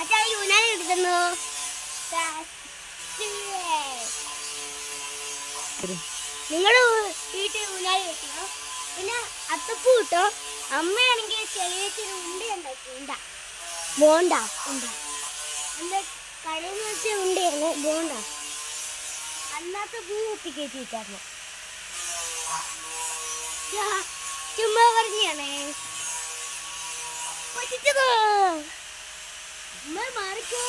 അച്ഛാ യൂനാൻ എടുക്കുന്നു. നിങ്ങൾ വീട്ടിൽ ഊനാൻ വെക്കണോ. പിന്നെ അത്തപ്പൂ കിട്ടോ അമ്മയാണെങ്കിൽ ചെറിയ ചെറിയ ഉണ്ട. ഉണ്ടാക്കി ഉണ്ട. ബോണ്ട ഉണ്ടാക്കി കടയെന്ന് വെച്ചാൽ ഉണ്ടായിരുന്നു ബോണ്ട അല്ലാത്ത പൂ കുത്തി കയറ്റിയിട്ടായിരുന്നു. ചുമ്മാ പറഞ്ഞാണേ. പറ്റിച്ചതോ. മാറിക്കോ